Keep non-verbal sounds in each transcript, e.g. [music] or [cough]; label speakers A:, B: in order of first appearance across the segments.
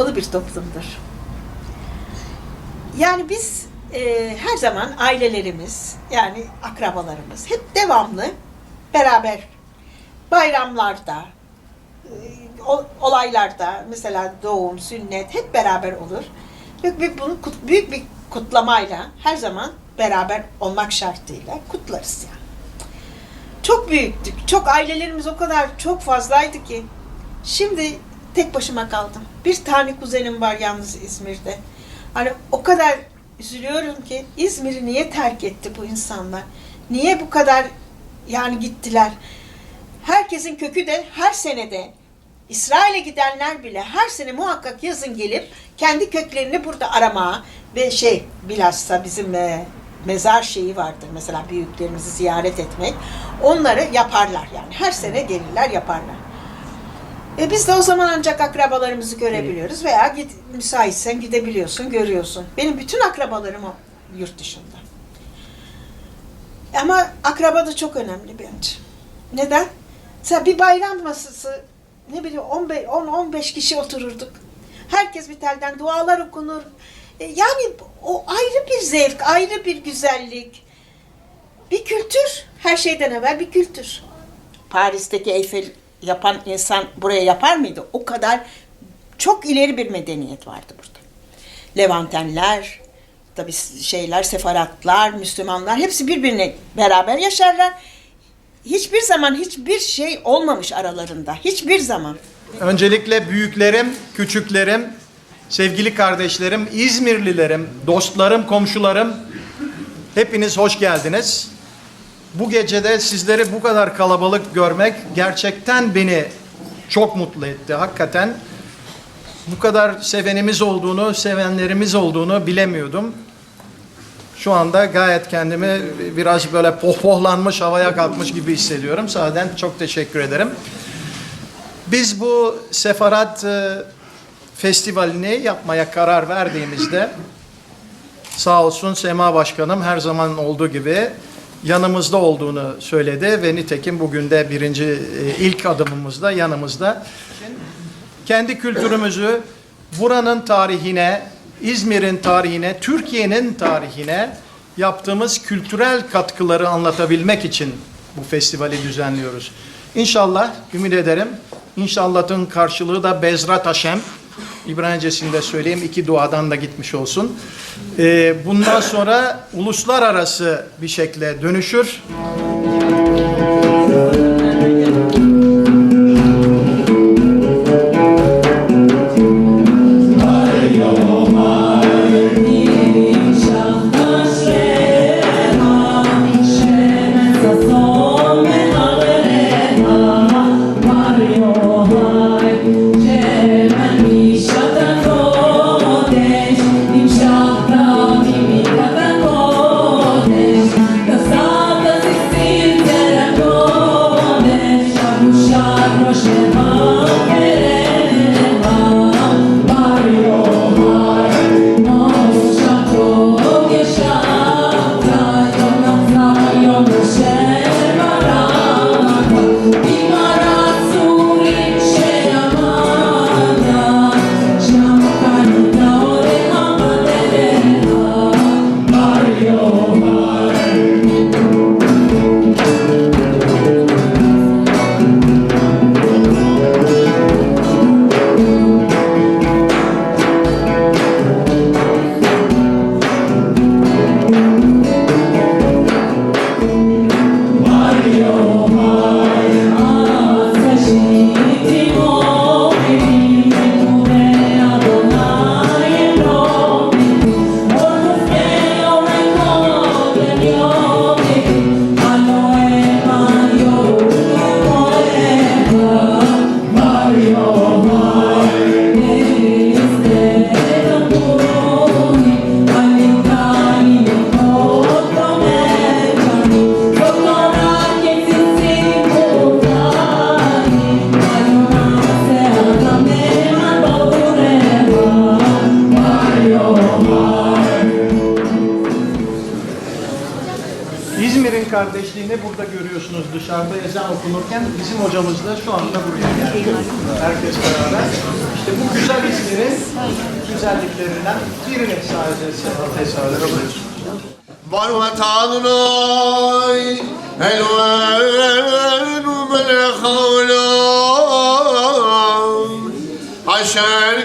A: kapalı bir toplumdur. Yani biz e, her zaman ailelerimiz, yani akrabalarımız hep devamlı beraber bayramlarda, e, olaylarda, mesela doğum, sünnet hep beraber olur. Büyük bir, bunu büyük bir kutlamayla her zaman beraber olmak şartıyla kutlarız yani. Çok büyüktük. Çok ailelerimiz o kadar çok fazlaydı ki. Şimdi tek başıma kaldım. Bir tane kuzenim var yalnız İzmir'de. Hani o kadar üzülüyorum ki İzmir'i niye terk etti bu insanlar? Niye bu kadar yani gittiler? Herkesin kökü de her senede İsrail'e gidenler bile her sene muhakkak yazın gelip kendi köklerini burada aramaya ve şey bilhassa bizim e, mezar şeyi vardır mesela büyüklerimizi ziyaret etmek. Onları yaparlar yani. Her sene gelirler yaparlar. E biz de o zaman ancak akrabalarımızı görebiliyoruz veya git, müsaitsen gidebiliyorsun, görüyorsun. Benim bütün akrabalarım o yurt dışında. Ama akraba da çok önemli bence. Neden? Mesela bir bayram masası ne bileyim 10-15 kişi otururduk. Herkes bir telden dualar okunur. E, Yani o ayrı bir zevk, ayrı bir güzellik. Bir kültür, her şeyden evvel bir kültür. Paris'teki Eyfel yapan insan buraya yapar mıydı? O kadar çok ileri bir medeniyet vardı burada. Levantenler, tabi şeyler, sefaratlar, Müslümanlar hepsi birbirine beraber yaşarlar. Hiçbir zaman hiçbir şey olmamış aralarında. Hiçbir zaman.
B: Öncelikle büyüklerim, küçüklerim, sevgili kardeşlerim, İzmirlilerim, dostlarım, komşularım hepiniz hoş geldiniz. Bu gecede sizleri bu kadar kalabalık görmek gerçekten beni çok mutlu etti. Hakikaten bu kadar sevenimiz olduğunu, sevenlerimiz olduğunu bilemiyordum. Şu anda gayet kendimi biraz böyle pohpohlanmış, havaya kalkmış gibi hissediyorum. Sahiden çok teşekkür ederim. Biz bu Sefarat e, Festivali'ni yapmaya karar verdiğimizde sağ olsun Sema Başkanım her zaman olduğu gibi yanımızda olduğunu söyledi ve nitekim bugün de birinci e, ilk adımımızda yanımızda. Kendi kültürümüzü buranın tarihine, İzmir'in tarihine, Türkiye'nin tarihine yaptığımız kültürel katkıları anlatabilmek için bu festivali düzenliyoruz. İnşallah, ümit ederim, inşallah'ın karşılığı da Bezrat Haşem, İbranicesinde söyleyeyim, iki duadan da gitmiş olsun. Ee, bundan sonra uluslararası bir şekilde dönüşür.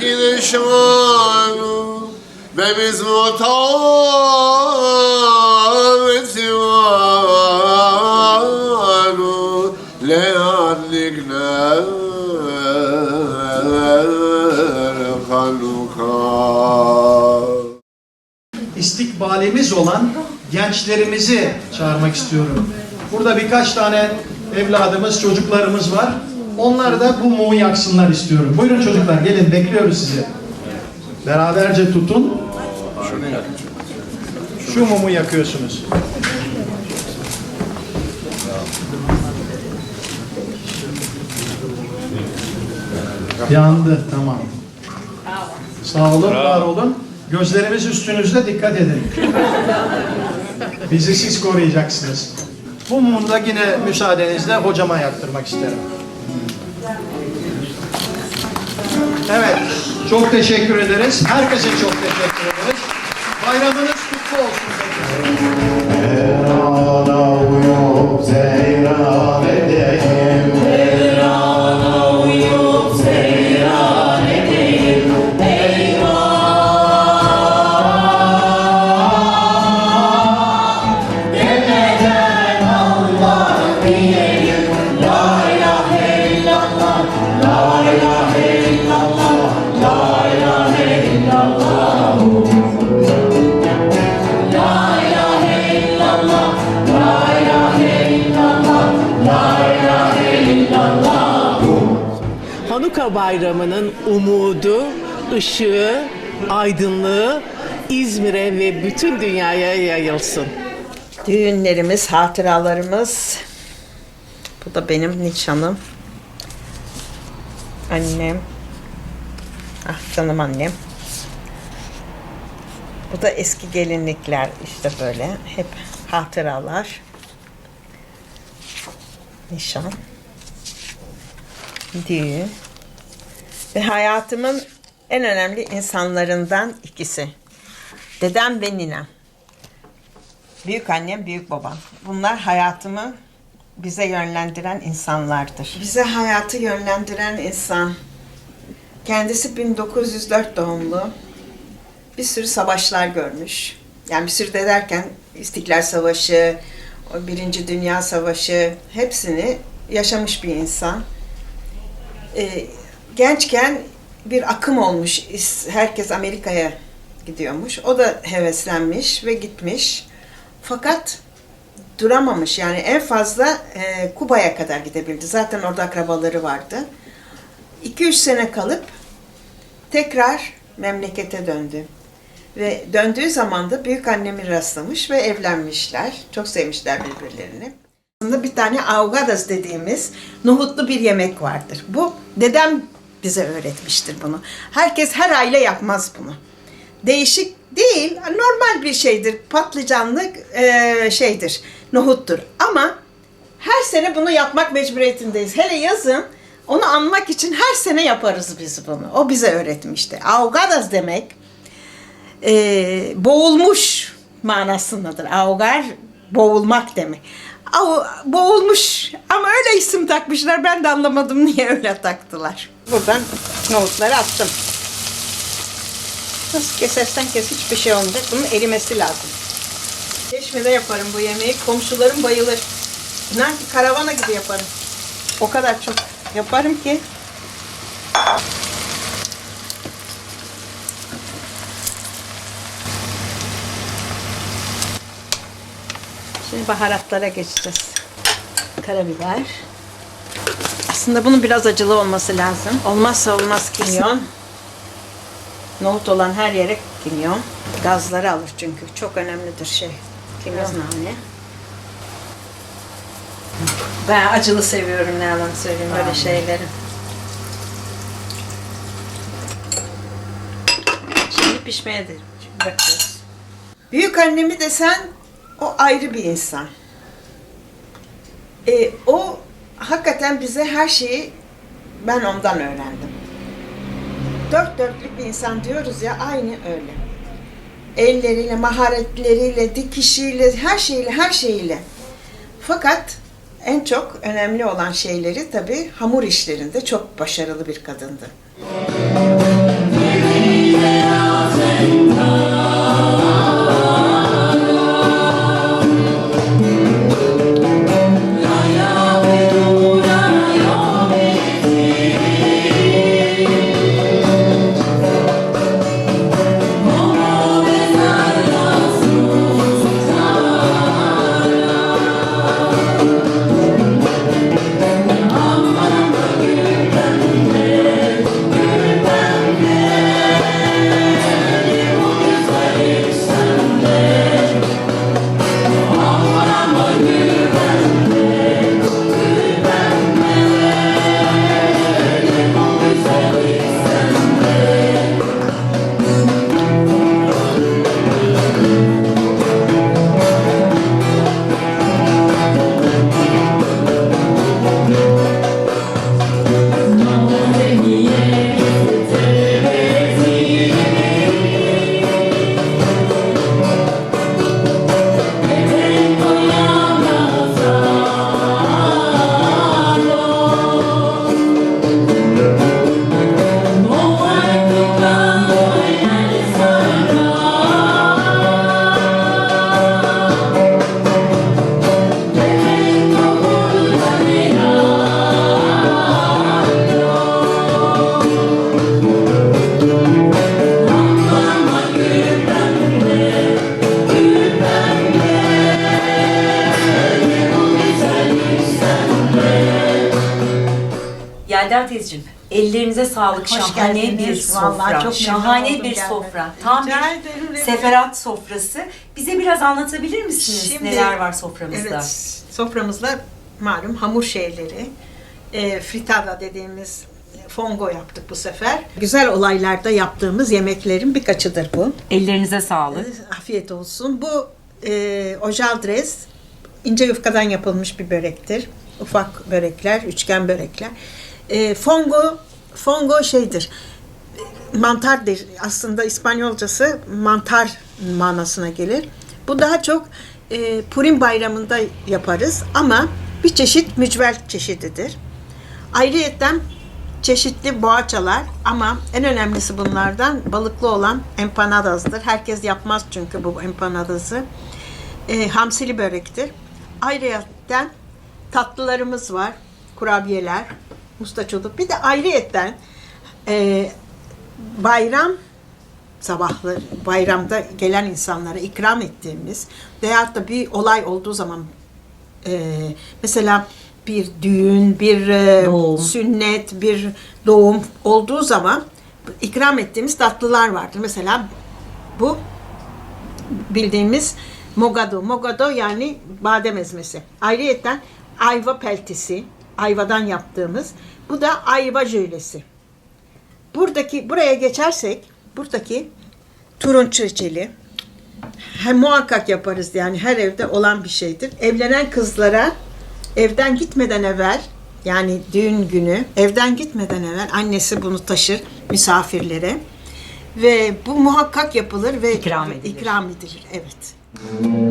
C: Gidişmanı ve biz mutabeti varu Leallikler haluka.
D: İstikbalimiz olan gençlerimizi çağırmak istiyorum. Burada birkaç tane evladımız, çocuklarımız var. Onlar da bu mumu yaksınlar istiyorum. Buyurun çocuklar gelin bekliyoruz sizi. Beraberce tutun. Şu mumu yakıyorsunuz. Yandı tamam. Sağ olun, var olun. Gözlerimiz üstünüzde dikkat edin. Bizi siz koruyacaksınız. Bu mumu da yine müsaadenizle hocama yaktırmak isterim. Evet, çok teşekkür ederiz. Herkese çok teşekkür ederiz. Bayramınız
E: Bayramı'nın umudu, ışığı, aydınlığı İzmir'e ve bütün dünyaya yayılsın.
A: Düğünlerimiz, hatıralarımız. Bu da benim nişanım. Annem. Ah canım annem. Bu da eski gelinlikler işte böyle. Hep hatıralar. Nişan. Düğün. Ve hayatımın en önemli insanlarından ikisi. Dedem ve ninem. Büyük annem, büyük babam. Bunlar hayatımı bize yönlendiren insanlardır. Bize hayatı yönlendiren insan. Kendisi 1904 doğumlu. Bir sürü savaşlar görmüş. Yani bir sürü de derken İstiklal Savaşı, Birinci Dünya Savaşı hepsini yaşamış bir insan. Ee, gençken bir akım olmuş. Herkes Amerika'ya gidiyormuş. O da heveslenmiş ve gitmiş. Fakat duramamış. Yani en fazla e, Kuba'ya kadar gidebildi. Zaten orada akrabaları vardı. 2-3 sene kalıp tekrar memlekete döndü. Ve döndüğü zaman da büyük annemi rastlamış ve evlenmişler. Çok sevmişler birbirlerini. Aslında bir tane augadas dediğimiz nohutlu bir yemek vardır. Bu dedem bize öğretmiştir bunu. Herkes her aile yapmaz bunu. Değişik değil, normal bir şeydir. Patlıcanlı eee, şeydir, nohuttur. Ama her sene bunu yapmak mecburiyetindeyiz. Hele yazın onu anmak için her sene yaparız biz bunu. O bize öğretmişti. Augadas demek e, boğulmuş manasındadır. Augar boğulmak demek. Au, boğulmuş ama öyle isim takmışlar ben de anlamadım niye öyle taktılar. Buradan nohutları attım. Nasıl kesersen kes hiçbir şey olmayacak. Bunun erimesi lazım. Çeşmede yaparım bu yemeği. Komşularım bayılır. İnan ki karavana gibi yaparım. O kadar çok yaparım ki. Şimdi baharatlara geçeceğiz. Karabiber. Aslında bunun biraz acılı olması lazım. Olmazsa olmaz kimyon. Nohut olan her yere kimyon. Gazları alır çünkü. Çok önemlidir şey. Kimyon nane. Ben acılı seviyorum ne yalan söyleyeyim böyle şeyleri. Şimdi pişmeye de bırakıyoruz. Büyük annemi desen o ayrı bir insan. E, o hakikaten bize her şeyi ben ondan öğrendim. Dört dörtlük bir insan diyoruz ya aynı öyle. Elleriyle, maharetleriyle, dikişiyle, her şeyiyle, her şeyiyle. Fakat en çok önemli olan şeyleri tabii hamur işlerinde çok başarılı bir kadındı.
B: Yelda şahane bir sofra.
A: Çok
B: şahane bir
A: gelmekten.
B: sofra. Tam
A: Rica
B: bir
A: ederim,
B: seferat sofrası. Bize biraz anlatabilir misiniz
A: Şimdi-
B: neler var soframızda?
A: Evet, soframızda malum hamur şeyleri, e, fritada dediğimiz fongo yaptık bu sefer. Güzel olaylarda yaptığımız yemeklerin birkaçıdır bu.
B: Ellerinize sağlık.
A: Afiyet olsun. Bu e, ojaldres ince yufkadan yapılmış bir börektir. Ufak börekler, üçgen börekler. E, fongo, fongo şeydir. Mantardır. Aslında İspanyolcası mantar manasına gelir. Bu daha çok e, Purim bayramında yaparız ama bir çeşit mücver çeşididir. Ayrıyetten çeşitli boğaçalar ama en önemlisi bunlardan balıklı olan empanadasıdır. Herkes yapmaz çünkü bu empanadası. E, hamsili börektir. Ayrıyetten tatlılarımız var. Kurabiyeler, ustaçılık. Bir de ayrıyetten e, bayram sabahları bayramda gelen insanlara ikram ettiğimiz veyahut da bir olay olduğu zaman e, mesela bir düğün, bir e,
B: Doğum.
A: sünnet, bir doğum olduğu zaman ikram ettiğimiz tatlılar vardır. Mesela bu bildiğimiz mogado. Mogado yani badem ezmesi. Ayrıyeten ayva peltisi, ayvadan yaptığımız. Bu da ayva jölesi. Buradaki buraya geçersek buradaki turunç reçeli hem muhakkak yaparız yani her evde olan bir şeydir. Evlenen kızlara evden gitmeden evvel yani düğün günü evden gitmeden evvel annesi bunu taşır misafirlere ve bu muhakkak yapılır ve
B: İkram edilir.
A: ikram edilir. Evet.
F: עם,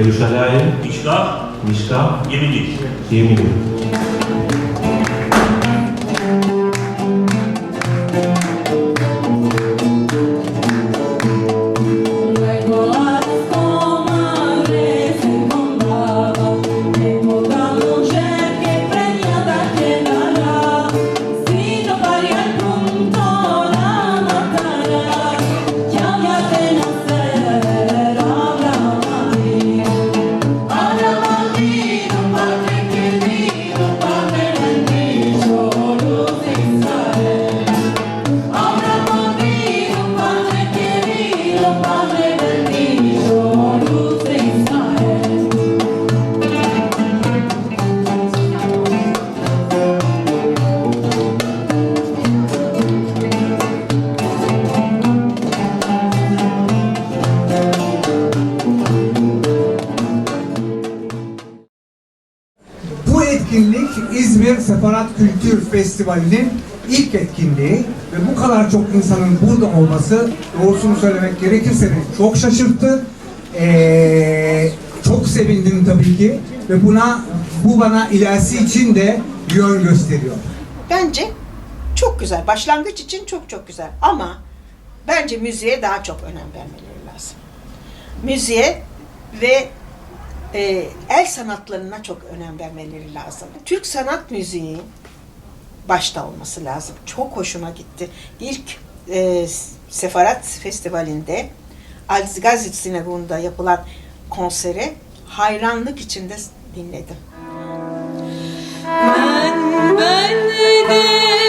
F: Yeruşalayim,
G: Mişkah,
H: Mişkah, Yeminim. Yeminim. Festivali'nin ilk etkinliği ve bu kadar çok insanın burada olması doğrusunu söylemek gerekirse beni çok şaşırttı. Ee, çok sevindim tabii ki ve buna bu bana ilerisi için de yön gösteriyor.
A: Bence çok güzel. Başlangıç için çok çok güzel. Ama bence müziğe daha çok önem vermeleri lazım. Müziğe ve e, el sanatlarına çok önem vermeleri lazım. Türk sanat müziği başta olması lazım. Çok hoşuma gitti. İlk e, Sefarat Festivali'nde Alzgazit Sinagogu'nda yapılan konseri hayranlık içinde dinledim.
B: Ben bendenim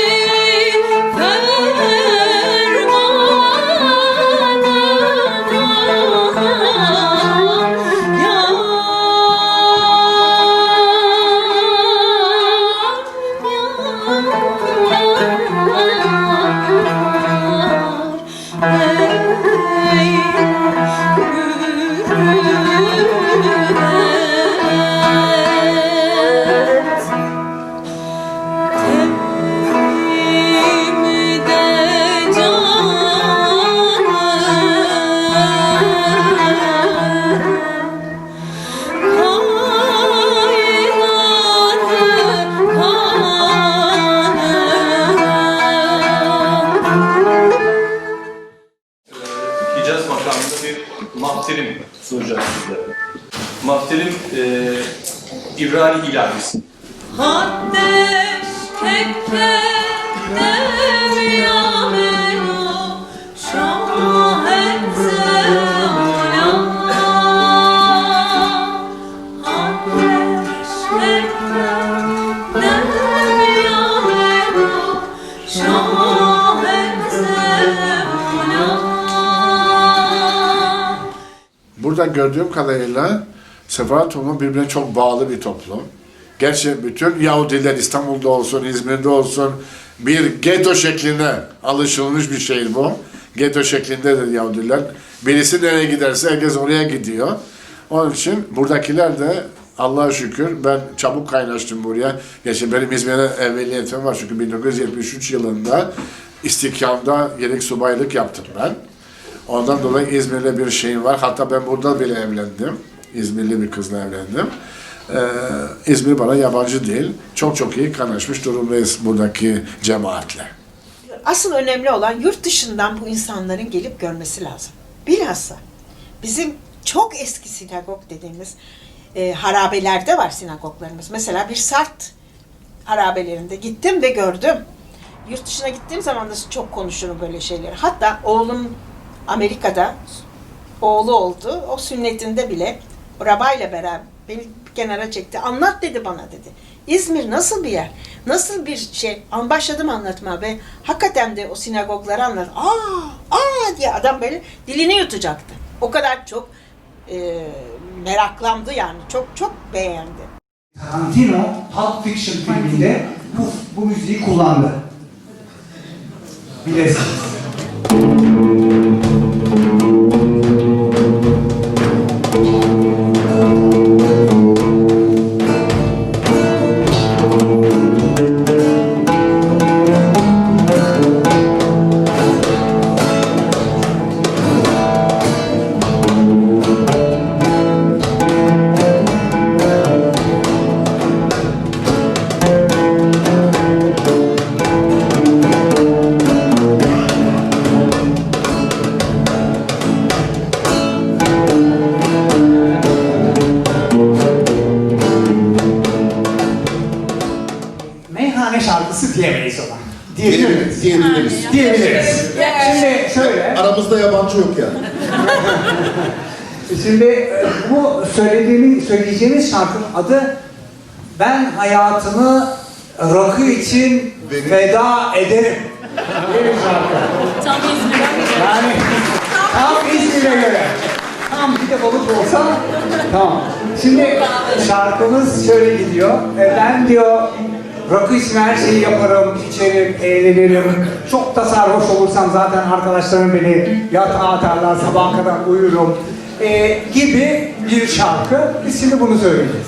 B: tekke devyameno şahetze ala
C: Burada gördüğüm kadarıyla Sefarat toplumu birbirine çok bağlı bir toplum. Gerçi bütün Yahudiler İstanbul'da olsun, İzmir'de olsun bir geto şekline alışılmış bir şey bu. Geto şeklindedir Yahudiler. Birisi nereye giderse herkes oraya gidiyor. Onun için buradakiler de Allah'a şükür ben çabuk kaynaştım buraya. Gerçi benim İzmir'e evveliyetim var çünkü 1973 yılında İstikam'da yedek subaylık yaptım ben. Ondan dolayı İzmir'le bir şeyim var. Hatta ben burada bile evlendim. İzmirli bir kızla evlendim. Ee, İzmir bana yabancı değil. Çok çok iyi kaynaşmış durumdayız buradaki cemaatle.
A: Asıl önemli olan yurt dışından bu insanların gelip görmesi lazım. Bilhassa bizim çok eski sinagog dediğimiz e, harabelerde var sinagoglarımız. Mesela bir Sart harabelerinde gittim ve gördüm. Yurt dışına gittiğim zaman da çok konuşurum böyle şeyleri. Hatta oğlum Amerika'da oğlu oldu. O sünnetinde bile Rabayla beraber beni bir kenara çekti. Anlat dedi bana dedi. İzmir nasıl bir yer? Nasıl bir şey? An başladım anlatmaya ve hakikaten de o sinagogları anlat. Aa, aa diye adam böyle dilini yutacaktı. O kadar çok e, meraklandı yani. Çok çok beğendi.
H: Tarantino Pulp Fiction filminde bu, bu müziği kullandı. Bilesiniz.
C: Diyebiliriz.
H: Diyebiliriz. Şimdi şöyle.
C: Aramızda yabancı yok yani.
H: Şimdi e, bu söylediğimiz, söyleyeceğimiz şarkının adı Ben hayatımı rakı için feda ederim. Diye bir şarkı.
B: Tam İzmir'e
H: Yani tam İzmir'e göre. Tam bir de balık olsa [laughs] tamam. Şimdi şarkımız şöyle gidiyor. E, Ben diyor rakı için her şeyi yaparım, içerim, eğlenirim. Çok da sarhoş olursam zaten arkadaşlarım beni yatağa atarlar, sabaha kadar uyurum. E, gibi bir şarkı. Biz şimdi bunu söyleyeceğiz.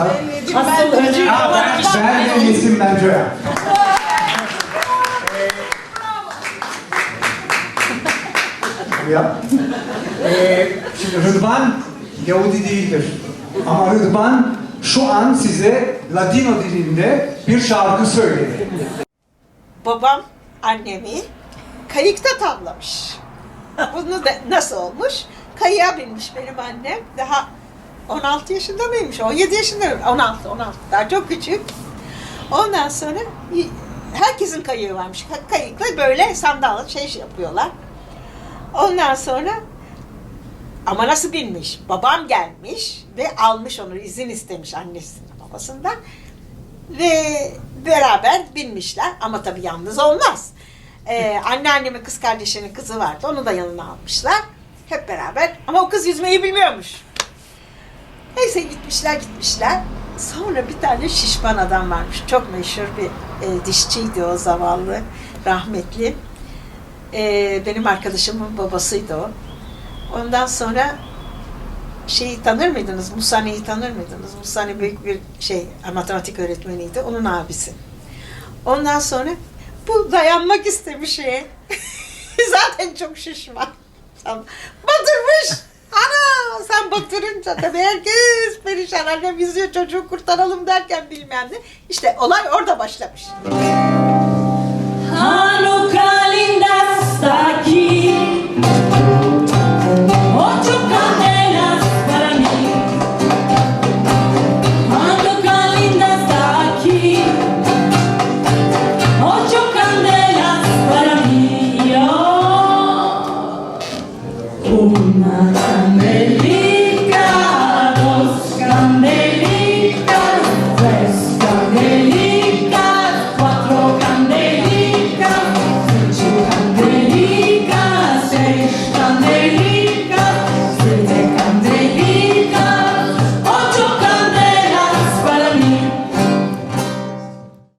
H: Arkadaşlar.
I: Asıl
H: Ha, ben, ben de isim bence ya. ya. Ee, şimdi Rıdvan Yahudi değildir. Ama Rıdvan şu an size Ladino dilinde bir şarkı söyledi.
A: Babam annemi kayıkta tavlamış. Bunu da nasıl olmuş? Kayığa binmiş benim annem. Daha 16 yaşında mıymış? 17 yaşında mı? 16, 16. Daha çok küçük. Ondan sonra herkesin kayığı varmış. Ka- Kayıkla böyle sandal şey yapıyorlar. Ondan sonra ama nasıl binmiş? Babam gelmiş ve almış onu izin istemiş annesinden babasından ve beraber binmişler ama tabii yalnız olmaz. Ee, anneannemin kız kardeşinin kızı vardı onu da yanına almışlar hep beraber ama o kız yüzmeyi bilmiyormuş. Neyse gitmişler gitmişler. Sonra bir tane şişman adam varmış. Çok meşhur bir e, dişçiydi o zavallı, rahmetli. E, benim arkadaşımın babasıydı o. Ondan sonra şeyi tanır mıydınız? Musani'yi tanır mıydınız? Musani büyük bir şey matematik öğretmeniydi. Onun abisi. Ondan sonra bu dayanmak istemiş şeye. [laughs] Zaten çok şişman. Batırmış. Ana sen batırınca tabii herkes perişan. Annem yüzüyor çocuğu kurtaralım derken bilmem ne. İşte olay orada başlamış.
B: Hanukkah